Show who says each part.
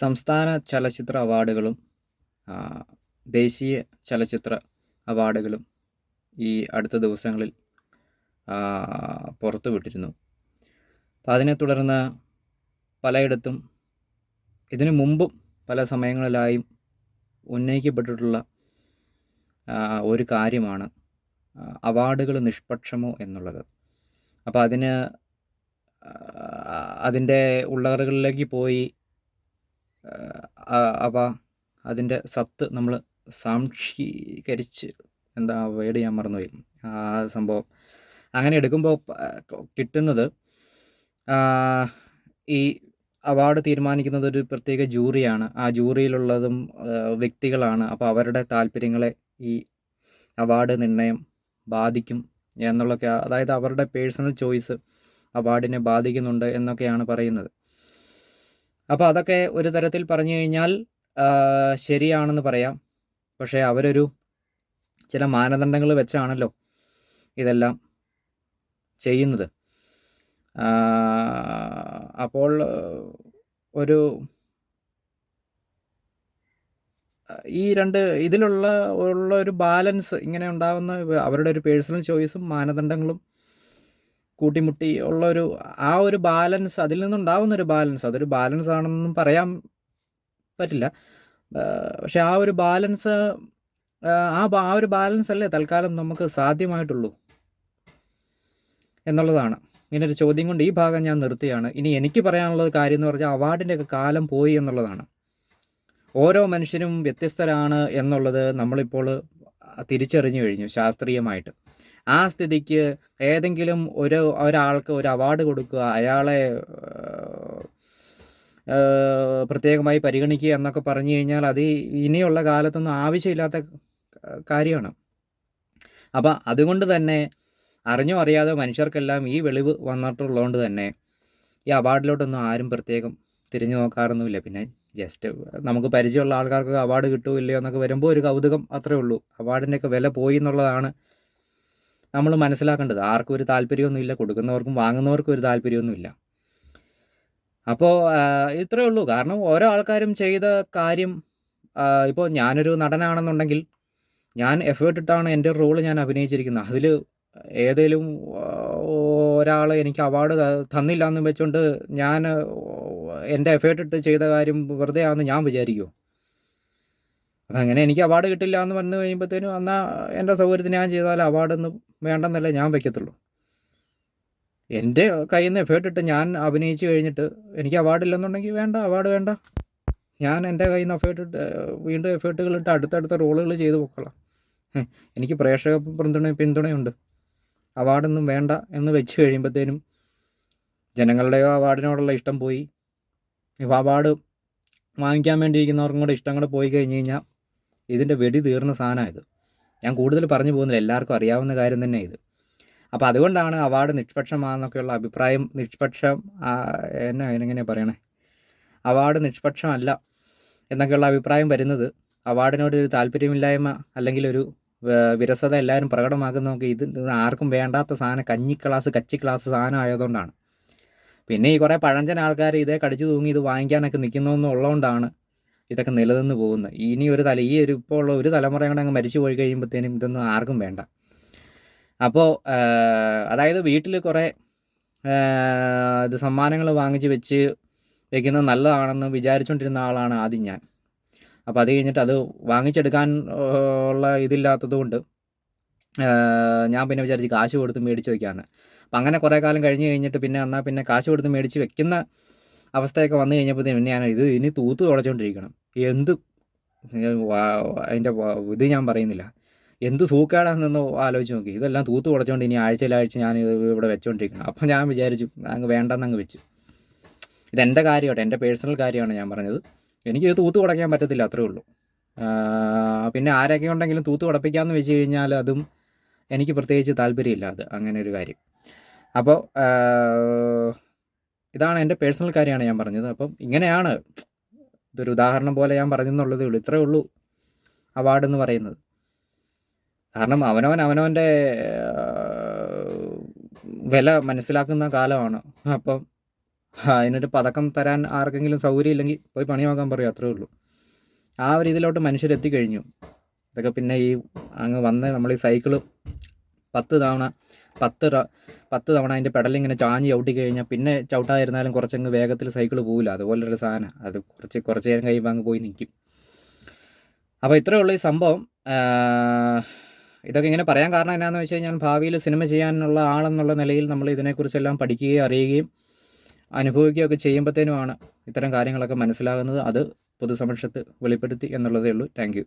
Speaker 1: സംസ്ഥാന ചലച്ചിത്ര അവാർഡുകളും ദേശീയ ചലച്ചിത്ര അവാർഡുകളും ഈ അടുത്ത ദിവസങ്ങളിൽ പുറത്തുവിട്ടിരുന്നു. അപ്പം അതിനെ തുടർന്ന് പലയിടത്തും ഇതിനു മുമ്പും പല സമയങ്ങളിലായും ഉന്നയിക്കപ്പെട്ടിട്ടുള്ള ഒരു കാര്യമാണ് അവാർഡുകൾ നിഷ്പക്ഷമോ എന്നുള്ളത്. അപ്പോൾ അതിന് അതിന്റെ ഉള്ളറകളിലേക്ക് പോയി അവ അതിന്റെ സത്ത് നമ്മൾ സാക്ഷീകരിച്ച് എന്താ വേർഡ് ഞാൻ മറന്നുപോയി. ആ സംഭവം. അങ്ങനെ എടുക്കുമ്പോൾ കിട്ടുന്നത് ഈ അവാർഡ് തീരുമാനിക്കുന്നത് ഒരു പ്രത്യേക ജൂറിയാണ്. ആ ജൂറിയിലുള്ളതും വ്യക്തികളാണ്. അപ്പോൾ അവരുടെ താല്പര്യങ്ങളെ ഈ അവാർഡ് നിർണയം ബാധിക്കും എന്നുള്ളൊക്കെ അതായത് അവരുടെ പേഴ്സണൽ ചോയ്സ് അവാർഡിനെ ബാധിക്കുന്നുണ്ട് എന്നൊക്കെയാണ് പറയുന്നത്. അപ്പോൾ അതൊക്കെ ഒരു തരത്തിൽ പറഞ്ഞു കഴിഞ്ഞാൽ ശരിയാണെന്ന് പറയാം. പക്ഷേ അവരൊരു ചില മാനദണ്ഡങ്ങൾ വെച്ചാണല്ലോ ഇതെല്ലാം ചെയ്യുന്നത്. അപ്പോൾ ഒരു ഈ രണ്ട് ഇതിലുള്ള ഉള്ള ഒരു ബാലൻസ് ഇങ്ങനെ ഉണ്ടാകുന്ന അവരുടെ ഒരു പേഴ്സണൽ ചോയ്സും മാനദണ്ഡങ്ങളും കൂട്ടിമുട്ടി ഉള്ള ഒരു ആ ഒരു ബാലൻസ് അതിൽ നിന്നുണ്ടാവുന്ന ഒരു ബാലൻസ് അതൊരു ബാലൻസ് ആണെന്നൊന്നും പറയാൻ പറ്റില്ല. പക്ഷെ ആ ഒരു ബാലൻസ് ആ ആ ഒരു ബാലൻസ് അല്ലേ തൽക്കാലം നമുക്ക് സാധ്യമായിട്ടുള്ളൂ എന്നുള്ളതാണ്. ഇങ്ങനെ ഒരു ചോദ്യം കൊണ്ട് ഈ ഭാഗം ഞാൻ നിർത്തിയാണ്. ഇനി എനിക്ക് പറയാനുള്ളത് കാര്യം എന്ന് പറഞ്ഞാൽ അവാർഡിന്റെയൊക്കെ കാലം പോയി എന്നുള്ളതാണ്. ഓരോ മനുഷ്യരും വ്യത്യസ്തരാണ് എന്നുള്ളത് നമ്മളിപ്പോൾ തിരിച്ചറിഞ്ഞു കഴിഞ്ഞു ശാസ്ത്രീയമായിട്ട്. ആ സ്ഥിതിക്ക് ഏതെങ്കിലും ഒരു ഒരാൾക്ക് ഒരു അവാർഡ് കൊടുക്കുക അയാളെ പ്രത്യേകമായി പരിഗണിക്കുക എന്നൊക്കെ പറഞ്ഞു കഴിഞ്ഞാൽ അത് ഇനിയുള്ള കാലത്തൊന്നും ആവശ്യമില്ലാത്ത കാര്യമാണ്. അപ്പം അതുകൊണ്ട് തന്നെ അറിഞ്ഞോ അറിയാതെ മനുഷ്യർക്കെല്ലാം ഈ വെളിവ് വന്നിട്ടുള്ളതുകൊണ്ട് തന്നെ ഈ അവാർഡിലോട്ടൊന്നും ആരും പ്രത്യേകം തിരിഞ്ഞു നോക്കാറൊന്നുമില്ല. പിന്നെ ജസ്റ്റ് നമുക്ക് പരിചയമുള്ള ആൾക്കാർക്ക് അവാർഡ് കിട്ടുമോ ഇല്ലയോ എന്നൊക്കെ വരുമ്പോൾ ഒരു കൗതുകം അത്രേ ഉള്ളൂ. അവാർഡിന്റെയൊക്കെ വില പോയി എന്നുള്ളതാണ് നമ്മൾ മനസ്സിലാക്കേണ്ടത്. ആർക്കും ഒരു താല്പര്യമൊന്നുമില്ല കൊടുക്കുന്നവർക്കും വാങ്ങുന്നവർക്കും ഒരു താല്പര്യമൊന്നുമില്ല അപ്പോൾ ഇത്രയേ ഉള്ളൂ. കാരണം ഓരോ ആൾക്കാരും ചെയ്ത കാര്യം ഇപ്പോൾ ഞാനൊരു നടനാണെന്നുണ്ടെങ്കിൽ ഞാൻ എഫേർട്ട് ഇട്ടാണ് എന്റെ റോൾ ഞാൻ അഭിനയിച്ചിരിക്കുന്നത്. അതിൽ ഏതെങ്കിലും ഒരാൾ എനിക്ക് അവാർഡ് തന്നില്ല എന്ന് വെച്ചുകൊണ്ട് ഞാൻ എന്റെ എഫേർട്ട് ഇട്ട് ചെയ്ത കാര്യം വെറുതെ ആണെന്ന് ഞാൻ വിചാരിക്കുമോ അങ്ങനെ എനിക്ക് അവാർഡ് കിട്ടില്ല എന്ന് പറഞ്ഞു കഴിയുമ്പോഴത്തേനും എന്നാൽ എന്റെ സൗകര്യത്തിന് ഞാൻ ചെയ്താൽ അവാർഡൊന്നും വേണ്ടെന്നല്ലേ ഞാൻ വയ്ക്കത്തുള്ളൂ എന്റെ കയ്യിൽ നിന്ന് എഫേർട്ട് ഇട്ട് ഞാൻ അഭിനയിച്ചു കഴിഞ്ഞിട്ട് എനിക്ക് അവാർഡ് ഇല്ലെന്നുണ്ടെങ്കിൽ വേണ്ട അവാർഡ് വേണ്ട. ഞാൻ എന്റെ കയ്യിൽ നിന്ന് എഫേർട്ട് ഇട്ട് വീണ്ടും എഫേർട്ടുകൾ ഇട്ട് അടുത്തടുത്ത റോളുകൾ ചെയ്ത് പൊക്കോളാം. എനിക്ക് പ്രേക്ഷക പിന്തുണ പിന്തുണയുണ്ട്. അവാർഡൊന്നും വേണ്ട എന്ന് വെച്ച് കഴിയുമ്പോഴത്തേനും ജനങ്ങളുടെയോ അവാർഡിനോടുള്ള ഇഷ്ടം പോയി. ഇപ്പോൾ അവാർഡ് വാങ്ങിക്കാൻ വേണ്ടിയിരിക്കുന്നവർക്കും കൂടെ ഇഷ്ടം കൂടെ പോയി കഴിഞ്ഞ് കഴിഞ്ഞാൽ ഇതിന്റെ വെടി തീർന്ന സാധനമാണ് ഇത്. ഞാൻ കൂടുതൽ പറഞ്ഞു പോകുന്നില്ല. എല്ലാവർക്കും അറിയാവുന്ന കാര്യം തന്നെ ഇത്. അപ്പോൾ അതുകൊണ്ടാണ് അവാർഡ് നിഷ്പക്ഷമാണെന്നൊക്കെയുള്ള അഭിപ്രായം നിഷ്പക്ഷം എന്നെ എങ്ങനെയാണ് പറയണേ? അവാർഡ് നിഷ്പക്ഷമല്ല എന്നൊക്കെയുള്ള അഭിപ്രായം വരുന്നത് അവാർഡിനോട് ഒരു താല്പര്യമില്ലായ്മ അല്ലെങ്കിൽ ഒരു വിരസത എല്ലാവരും പ്രകടമാക്കുന്നതൊക്കെ ഇത് ആർക്കും വേണ്ടാത്ത സാധനം കഞ്ഞി ക്ലാസ് കച്ചി ക്ലാസ് സാധനം ആയതുകൊണ്ടാണ്. പിന്നെ ഈ കുറേ പഴഞ്ചൻ ആൾക്കാർ ഇതേ കടിച്ചു തൂങ്ങി ഇത് വാങ്ങിക്കാനൊക്കെ നിൽക്കുന്നതെന്നുള്ളതുകൊണ്ടാണ് ഇതൊക്കെ നിലനിന്ന് പോകുന്നത് ഇനി ഒരു തല ഈ ഒരു ഇപ്പോൾ ഉള്ള ഒരു തലമുറ കൂടെ അങ്ങ് മരിച്ചു പോയി കഴിയുമ്പോഴത്തേനും ഇതൊന്നും ആർക്കും വേണ്ട. അപ്പോൾ അതായത് വീട്ടിൽ കുറേ ഇത് സമ്മാനങ്ങൾ വാങ്ങിച്ച് വെച്ച് വെക്കുന്നത് നല്ലതാണെന്ന് വിചാരിച്ചുകൊണ്ടിരുന്ന ആളാണ് ആദ്യം ഞാൻ. അപ്പോൾ അത് കഴിഞ്ഞിട്ട് അത് വാങ്ങിച്ചെടുക്കാൻ ഉള്ള ഇതില്ലാത്തതുകൊണ്ട് ഞാൻ പിന്നെ വിചാരിച്ച് കാശ് കൊടുത്ത് മേടിച്ച് വയ്ക്കാമെന്ന് അപ്പം അങ്ങനെ കുറേ കാലം കഴിഞ്ഞ് കഴിഞ്ഞിട്ട് പിന്നെ എന്നാൽ പിന്നെ കാശ് കൊടുത്ത് മേടിച്ച് വെക്കുന്ന അവസ്ഥയൊക്കെ വന്നു കഴിഞ്ഞപ്പോഴത്തേനും ഞാൻ ഇത് ഇനി തൂത്ത് തുടച്ചുകൊണ്ടിരിക്കണം എന്ത് അതിന്റെ ഇത് ഞാൻ പറയുന്നില്ല. എന്ത് സൂക്കേടാണെന്നൊന്ന് ആലോചിച്ച് നോക്കി. ഇതെല്ലാം തൂത്ത് തുടച്ചുകൊണ്ട് ഇനി ആഴ്ചയിലാഴ്ച ഞാൻ ഇത് ഇവിടെ വെച്ചുകൊണ്ടിരിക്കണം അപ്പം ഞാൻ വിചാരിച്ചു അങ്ങ് വേണ്ടെന്ന് അങ്ങ് വെച്ചു. ഇതെന്റെ കാര്യമാണ് എന്റെ പേഴ്സണൽ കാര്യമാണ് ഞാൻ പറഞ്ഞത്. എനിക്ക് എനിക്കിത് തൂത്ത് തുടയ്ക്കാൻ പറ്റത്തില്ല അത്രേ ഉള്ളൂ. പിന്നെ ആരൊക്കെ ഉണ്ടെങ്കിലും തൂത്ത് തുടപ്പിക്കാമെന്ന് വെച്ച് കഴിഞ്ഞാൽ അതും എനിക്ക് പ്രത്യേകിച്ച് താല്പര്യമില്ല അത് അങ്ങനെ ഒരു കാര്യം അപ്പോൾ ഇതാണ് എന്റെ പേഴ്സണൽ കാര്യമാണ് ഞാൻ പറഞ്ഞത്. അപ്പം ഇങ്ങനെയാണ് ഇതൊരു ഉദാഹരണം പോലെ ഞാൻ പറഞ്ഞെന്നുള്ളതേ ഉള്ളൂ. ഇത്രേ ഉള്ളൂ അവാർഡ് എന്ന് പറയുന്നത്. കാരണം അവനവൻ അവനവന്റെ വില മനസ്സിലാക്കുന്ന കാലമാണ്. അപ്പം അതിനൊരു പതക്കം തരാൻ ആർക്കെങ്കിലും സൗകര്യം ഇല്ലെങ്കിൽ പോയി പണിയാക്കാൻ പറയും അത്രേ ഉള്ളൂ. ആ ഒരു ഇതിലോട്ട് മനുഷ്യരെത്തിക്കഴിഞ്ഞു ഇതൊക്കെ പിന്നെ ഈ അങ്ങ് വന്ന് നമ്മൾ ഈ സൈക്കിൾ പത്ത് തവണ പത്ത് പത്ത് തവണ അതിന്റെ പെടലിങ്ങനെ ചാഞ്ഞ് ചവിട്ടി കഴിഞ്ഞാൽ പിന്നെ ചവിട്ടാതിരുന്നാലും കുറച്ചങ്ങ് വേഗത്തിൽ സൈക്കിൾ പോകില്ല അതുപോലൊരു സാധനം. അത് കുറച്ച് കുറച്ച് നേരം കഴിയുമ്പോൾ അങ്ങ് പോയി നിൽക്കും അപ്പോൾ ഇത്രയേ ഉള്ളൂ ഈ സംഭവം. ഇതൊക്കെ ഇങ്ങനെ പറയാൻ കാരണം എന്നാന്ന് വെച്ച് കഴിഞ്ഞാൽ ഭാവിയിൽ സിനിമ ചെയ്യാനുള്ള ആളെന്നുള്ള നിലയിൽ നമ്മൾ ഇതിനെക്കുറിച്ചെല്ലാം പഠിക്കുകയും അറിയുകയും അനുഭവിക്കുകയൊക്കെ ചെയ്യുമ്പോഴത്തേനുമാണ് ഇത്തരം കാര്യങ്ങളൊക്കെ മനസ്സിലാകുന്നത്. അത് പൊതുസമക്ഷത്ത് വെളിപ്പെടുത്തി എന്നുള്ളതേ ഉള്ളൂ. താങ്ക്